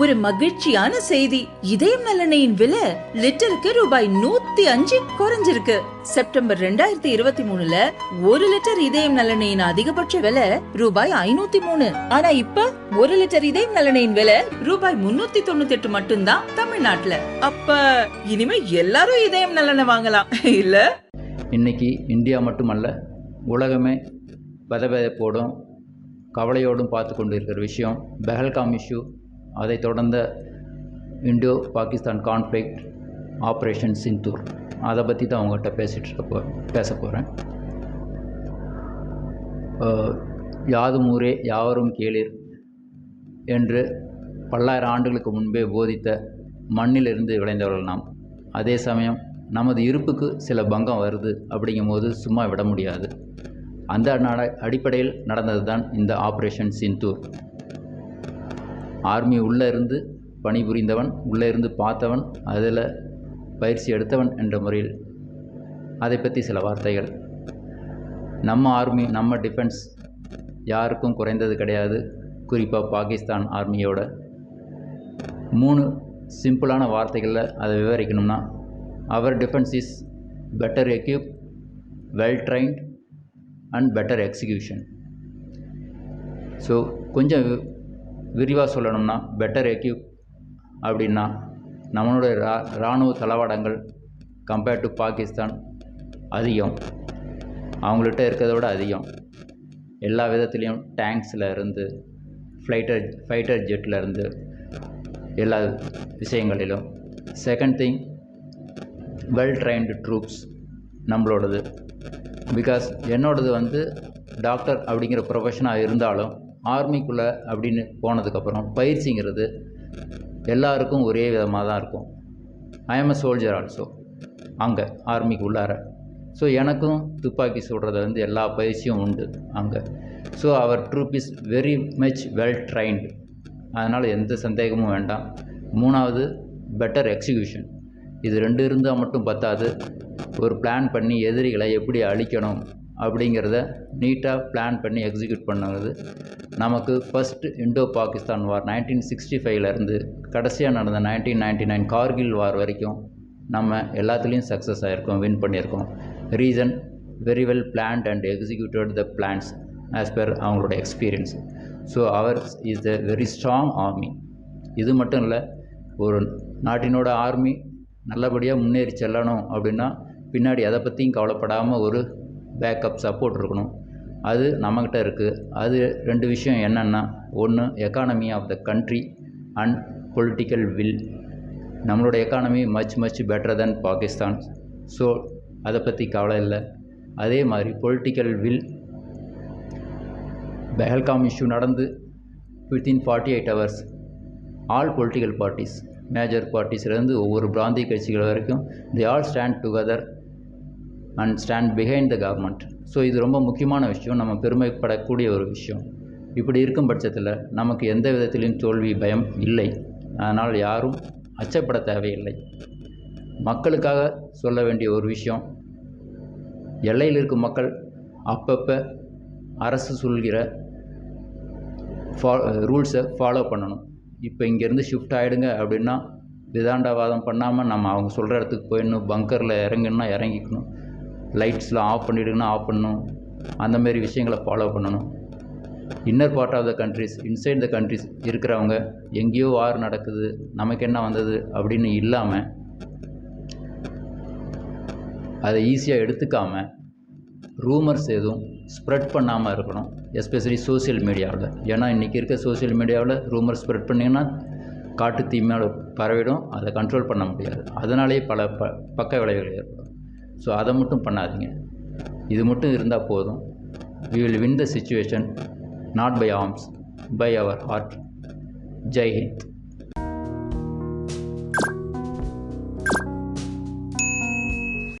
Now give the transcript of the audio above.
ஒரு மகிழ்ச்சியான செய்தி. இதயம் நலனையின் விலை லிட்டருக்கு ரூபாய் நூத்தி அஞ்சு குறைஞ்சிருக்கு. செப்டம்பர் ரெண்டாயிரத்தி இருபத்தி மூணுல ஒரு லிட்டர் இதயம் நலனையின் அதிகபட்ச விலை ரூபாய் ஐநூத்தி மூணு. ஆனா இப்ப ஒரு லிட்டர் இதயம் நலனையின் விலை ரூபாய் முன்னூத்தி தொண்ணூத்தி எட்டு மட்டும்தான் தமிழ்நாட்டுல. அப்ப இனிமே எல்லாரும் இதயம் நலனை வாங்கலாம். இல்ல? இன்னைக்கு இந்தியா மட்டுமல்ல உலகமே பதபதப்போடும் கவலையோடும் பார்த்து கொண்டு இருக்கிற விஷயம் பெஹல்காம் இஷ்யூ அதைத் தொடர்ந்த Indo Pakistan conflict operation Sindoor. அதை பற்றி தான் அவங்ககிட்ட பேசிகிட்டு இருக்க பேச போகிறேன் யாதும் ஊரே யாவரும் கேளீர் என்று பல்லாயிரம் ஆண்டுகளுக்கு முன்பே போதித்த மண்ணிலிருந்து விளைந்தவர்கள் நாம். அதே சமயம் நமது இருப்புக்கு சில பங்கம் வருது அப்படிங்கும்போது சும்மா விட முடியாது. அந்த நட அடிப்படையில் நடந்தது தான் இந்த ஆப்ரேஷன் சிந்தூர். ஆர்மி உள்ளே இருந்து பணிபுரிந்தவன் உள்ளே இருந்து பார்த்தவன் அதில் பயிற்சி எடுத்தவன் என்ற முறையில் அதை பற்றி சில வார்த்தைகள். நம்ம ஆர்மி நம்ம டிஃபென்ஸ் யாருக்கும் குறைந்தது கிடையாது. குறிப்பாக பாகிஸ்தான் ஆர்மியோட. மூணு சிம்பிளான வார்த்தைகளில் அதை விவரிக்கணும்னா அவர் defence is better equip well trained and better execution so கொஞ்சம் விரிவாக சொல்லணும்னா பெட்டர் எக்யூப் அப்படின்னா நம்மளுடைய ரா இராணுவ தளவாடங்கள் கம்பேர்ட் டு பாகிஸ்தான் அதிகம். அவங்கள்ட்ட இருக்கிறத விட அதிகம். எல்லா விதத்துலேயும் டேங்க்ஸில் இருந்து ஃப்ளைட்டர் ஃபைட்டர் ஜெட்டில் இருந்து எல்லா விஷயங்களிலும். Second thing well trained troops நம்மளோடது. Because என்னோடது வந்து டாக்டர் அப்படிங்கிற ப்ரொஃபஷனாக இருந்தாலும் ஆர்மிக்குள்ளே அப்படின்னு போனதுக்கப்புறம் பயிற்சிங்கிறது எல்லாருக்கும் ஒரே விதமாக தான் இருக்கும். I am a soldier also அங்கே ஆர்மிக்கு உள்ளார. ஸோ எனக்கும் துப்பாக்கி சுடுறது வந்து எல்லா பயிற்சியும் உண்டு அங்கே. So our troop is very much well trained அதனால் எந்த சந்தேகமும் வேண்டாம். மூணாவது பெட்டர் எக்ஸிக்யூஷன் இது ரெண்டு இருந்தால் மட்டும் பத்தாது. ஒரு பிளான் பண்ணி எதிரிகளை எப்படி அழிக்கணும்? அப்படிங்கிறத நீட்டாக பிளான் பண்ணி எக்ஸிக்யூட் பண்ணுறது நமக்கு first Indo Pakistan war nineteen sixty ஃபைவ்லேருந்து கடைசியாக நடந்த nineteen ninety nine Kargil war வரைக்கும் நம்ம எல்லாத்துலேயும் சக்ஸஸ் ஆகிருக்கோம் வின் பண்ணியிருக்கோம். Reason very well planned and executed the plans as per அவங்களோட experience so our is the very strong army இது மட்டும் இல்லை ஒரு நாட்டினோட ஆர்மி நல்லபடியாக முன்னேறி செல்லணும் அப்படின்னா பின்னாடி அதை பற்றியும் கவலைப்படாமல் ஒரு பேக்கப் சப்போர்ட் இருக்கணும். அது நம்மக்கிட்ட இருக்குது அது ரெண்டு விஷயம் என்னென்னா ஒன்று economy of the country and political will நம்மளோட economy much much better then Pakistan so அதை பற்றி கவலை இல்லை. அதே மாதிரி பொலிட்டிக்கல் வில் பெஹல்காம் இஷ்யூ நடந்து within forty eight hours all political parties major பார்ட்டிஸ்லேருந்து ஒவ்வொரு பிராந்திய கட்சிகள் வரைக்கும் the all stand together and stand behind the government so இது ரொம்ப முக்கியமான விஷயம். நம்ம பெருமைப்படக்கூடிய ஒரு விஷயம். இப்படி இருக்கும் பட்சத்தில் நமக்கு எந்த விதத்திலையும் தோல்வி பயம் இல்லை. அதனால் யாரும் அச்சப்பட தேவையில்லை. மக்களுக்காக சொல்ல வேண்டிய ஒரு விஷயம் எல்லையில் இருக்கும் மக்கள் அப்பப்போ அரசு சொல்கிற ஃபா ரூல்ஸை ஃபாலோ பண்ணணும். இப்போ இங்கேருந்து ஷிஃப்ட் ஆகிடுங்க அப்படின்னா விதாண்டவாதம் பண்ணாமல் நம்ம அவங்க சொல்கிற இடத்துக்கு போயிடணும் பங்கரில் இறங்கணுன்னா இறங்கிக்கணும். லைட்ஸ்லாம் ஆஃப் பண்ணிவிடுங்கன்னா ஆஃப் பண்ணணும். அந்தமாரி விஷயங்களை ஃபாலோ பண்ணணும். Inner part of the countries inside the countries இருக்கிறவங்க எங்கேயோ வார் நடக்குது நமக்கு என்ன வந்தது அப்படின்னு இல்லாமல் அதை ஈஸியாக எடுத்துக்காமல் ரூமர்ஸ் எதுவும் ஸ்ப்ரெட் பண்ணாமல் இருக்கணும். எஸ்பெஷலி சோசியல் மீடியாவில் ஏன்னா இன்றைக்கி இருக்க சோசியல் மீடியாவில் ரூமர் ஸ்ப்ரெட் பண்ணிங்கன்னா காட்டு தீமையோட பரவிடும். அதை கண்ட்ரோல் பண்ண முடியாது. அதனாலேயே பல ப பக்க விளைவுகள் ஏற்படும். ஸோ அதை மட்டும் பண்ணாதீங்க. இது மட்டும் இருந்தால் போதும். We will win the situation not by arms by our heart Jai Hind